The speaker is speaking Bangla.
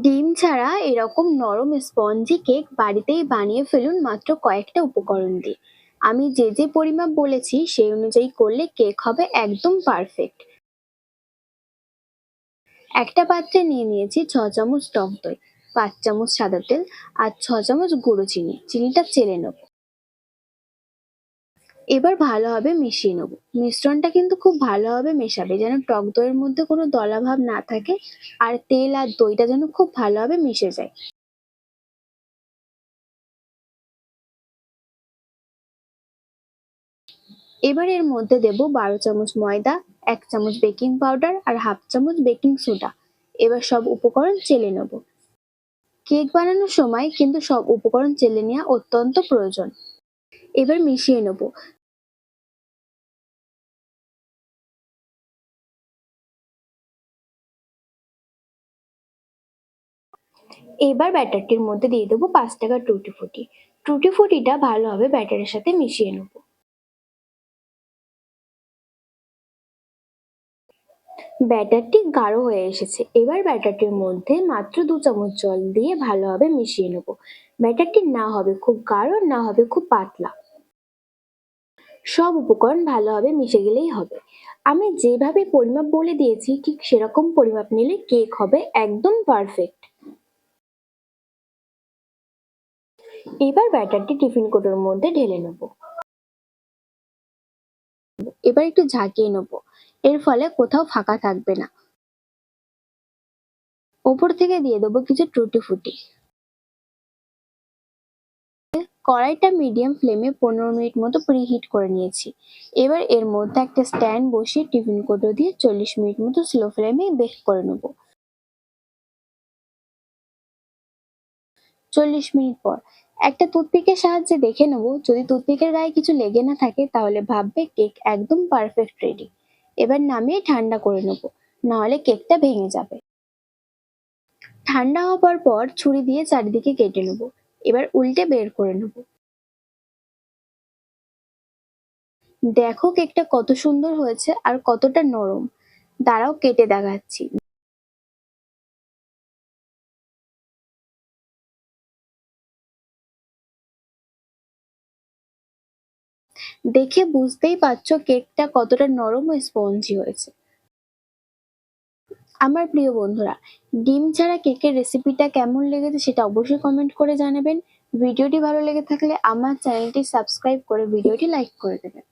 ডিম ছাড়া এরকম নরম স্পঞ্জি কেক বাড়িতেই বানিয়ে ফেলুন মাত্র কয়েকটা উপকরণ দিয়ে। আমি যে যে পরিমাপ বলেছি, সেই অনুযায়ী করলে কেক হবে একদম পারফেক্ট। একটা পাত্রে নিয়ে নিয়েছি ছ চামচ টক দই, পাঁচ চামচ সাদা তেল আর ছ চামচ গুঁড়ো চিনি। চিনিটা চেলে নেব। এবার ভালোভাবে মিশিয়ে নেব। মিশ্রণটা কিন্তু খুব ভালোভাবে মেশাবে, যেন টক দইয়ের মধ্যে কোনো দলাভাব না থাকে আর তেল আর দইটা যেন খুব ভালোভাবে মিশে যায়। এবার এর মধ্যে দেব বারো চামচ ময়দা, এক চামচ বেকিং পাউডার আর হাফ চামচ বেকিং সোডা। এবার সব উপকরণ চেলে নেব। কেক বানানোর সময় কিন্তু সব উপকরণ চেলে নেওয়া অত্যন্ত প্রয়োজন। এবার মিশিয়ে নেব। এবার ব্যাটারটির মধ্যে দিয়ে দেবো পাঁচ টাকা টুটি ফুটি টুটি ফুটিটা ভালোভাবে ব্যাটারের সাথে মিশিয়ে নেব। ব্যাটারটি গাঢ় হয়ে এসেছে। এবার ব্যাটারটির মধ্যে মাত্র দু চামচ জল দিয়ে ভালোভাবে মিশিয়ে নেব। ব্যাটারটি না হবে খুব গাঢ়, না হবে খুব পাতলা। সব উপকরণ ভালোভাবে মিশে গেলেই হবে। আমি যেভাবে পরিমাপ বলে দিয়েছি, ঠিক সেরকম পরিমাপ নিলে কেক হবে একদম পারফেক্ট এবার ব্যাটারটি টিফিন কোটোর মধ্যে ঢেলে নেব। এবার একটু ঝাঁকিয়ে নেব। এর ফলে কোথাও ফাঁকা থাকবে না। ওপর থেকে দিয়ে দেবো কিছু টুটি ফুটি। কড়াইটা মিডিয়াম ফ্লেমে পনেরো মিনিট মতো প্রিহিট করে নিয়েছি। এবার এর মধ্যে একটা স্ট্যান্ড বসিয়ে টিফিন কোটো দিয়ে চল্লিশ মিনিট মতো স্লো ফ্লেমে বেক করে নেব। চল্লিশ মিনিট পর একটা টুথপিকের সাহায্যে দেখে নেব। যদি টুথপিকের গায়ে কিছু লেগে না থাকে তাহলে ভাববে কেক একদম পারফেক্ট রেডি এবার নামিয়ে ঠান্ডা করে নেব, নাহলে কেকটা ভেঙে যাবে। ঠান্ডা হওয়ার পর ছুরি দিয়ে চারিদিকে কেটে নেব, এবার উল্টে বের করে নেব। দেখো কেকটা কত সুন্দর হয়েছে আর কতটা নরম। দাঁড়াও, কেটে দেখাচ্ছি। দেখে বুঝতেই পারছ কেকটা কতটা নরম ও স্পঞ্জি হয়েছে। আমার প্রিয় বন্ধুরা, ডিম ছাড়া কেকের রেসিপিটা কেমন লেগেছে সেটা অবশ্যই কমেন্ট করে জানাবেন। ভিডিওটি ভালো লেগে থাকলে আমার চ্যানেলটি সাবস্ক্রাইব করে ভিডিওটি লাইক করে দেবেন।